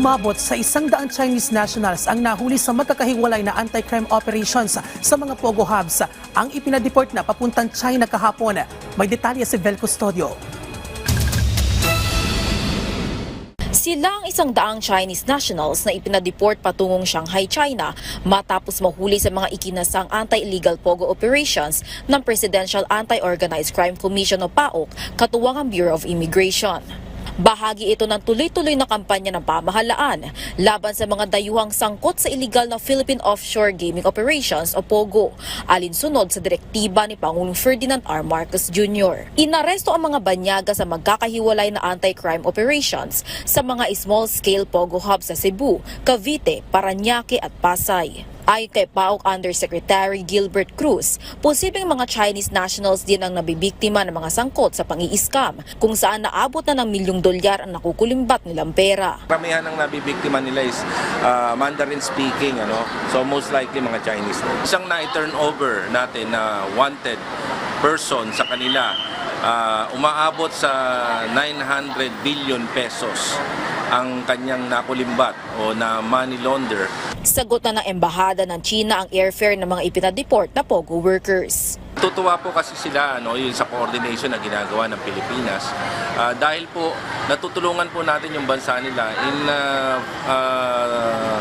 Umabot sa isang daang Chinese nationals ang nahuli sa magkakahiwalay na anti-crime operations sa mga Pogo hubs. Ang ipinadeport na papuntang China kahapon. May detalye si Vel Custodio. Sila ang isang daang Chinese nationals na ipinadeport patungong Shanghai, China matapos mahuli sa mga ikinasang anti-illegal pogo operations ng Presidential Anti-Organized Crime Commission o PAOK katuwang ang Bureau of Immigration. Bahagi ito ng tuloy-tuloy na kampanya ng pamahalaan laban sa mga dayuhang sangkot sa illegal na Philippine Offshore Gaming Operations o POGO, alinsunod sa direktiba ni Pangulong Ferdinand R. Marcos Jr. Inaresto ang mga banyaga sa magkakahiwalay na anti-crime operations sa mga small-scale POGO hubs sa Cebu, Cavite, Paranaque at Pasay. Ayon kay PAOK Undersecretary Gilbert Cruz, posibleng mga Chinese nationals din ang nabibiktima ng mga sangkot sa pangi-scam kung saan naabot na ng milyong dolyar ang nakukulimbat nilang pera. Karamihan ng nabibiktima nila is ah, Mandarin speaking, ano? So most likely mga Chinese. Isang na-turn over natin na wanted person sa kanila ah, umaabot sa 900 billion pesos ang kanyang nakulimbat o na money launder Sagot na ng Embahada ng China ang airfare ng mga ipinadeport na POGO workers. Tutuwa po kasi sila ano, yun sa coordination na ginagawa ng Pilipinas. Ah, dahil po natutulungan po natin yung bansa nila in ah, ah,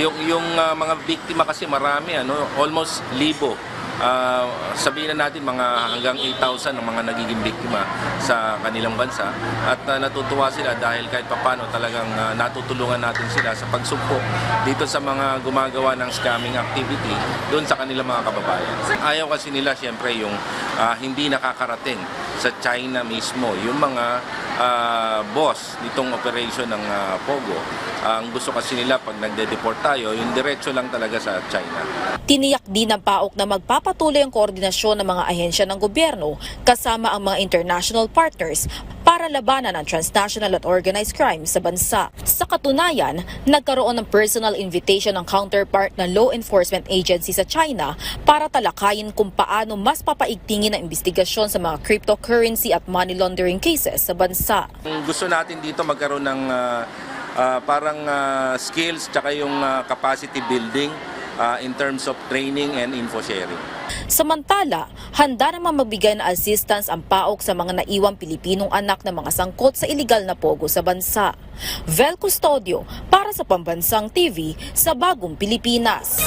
yung yung ah, mga biktima kasi marami ano, almost libo. Ah, sabihin na natin mga hanggang 8,000 ang mga nagiging biktima sa kanilang bansa at ah, natutuwa sila dahil kahit papano talagang ah, natutulungan natin sila sa pagsumpok dito sa mga gumagawa ng scamming activity doon sa kanilang mga kababayan. Ayaw kasi nila siyempre yung ah, hindi nakakarating sa China mismo, yung mga ah, boss nitong operation ng ah, Pogo. Ang gusto kasi nila pag nagde-deport tayo, yung diretso lang talaga sa China. Tiniyak din ng PAOK na magpapatuloy ang koordinasyon ng mga ahensya ng gobyerno kasama ang mga international partners para labanan ang transnational at organized crime sa bansa. Sa katunayan, nagkaroon ng personal invitation ng counterpart ng law enforcement agency sa China para talakayin kung paano mas papaigtingin ang investigasyon sa mga cryptocurrency at money laundering cases sa bansa. Gusto natin dito magkaroon ng ah, ah, parang ah, skills tsaka yung ah, capacity building ah, in terms of training and info sharing. Samantala, handa namang magbigay na assistance ang PAOK sa mga naiwang Pilipinong anak na mga sangkot sa iligal na pogo sa bansa. Vel Custodio para sa Pambansang TV sa Bagong Pilipinas.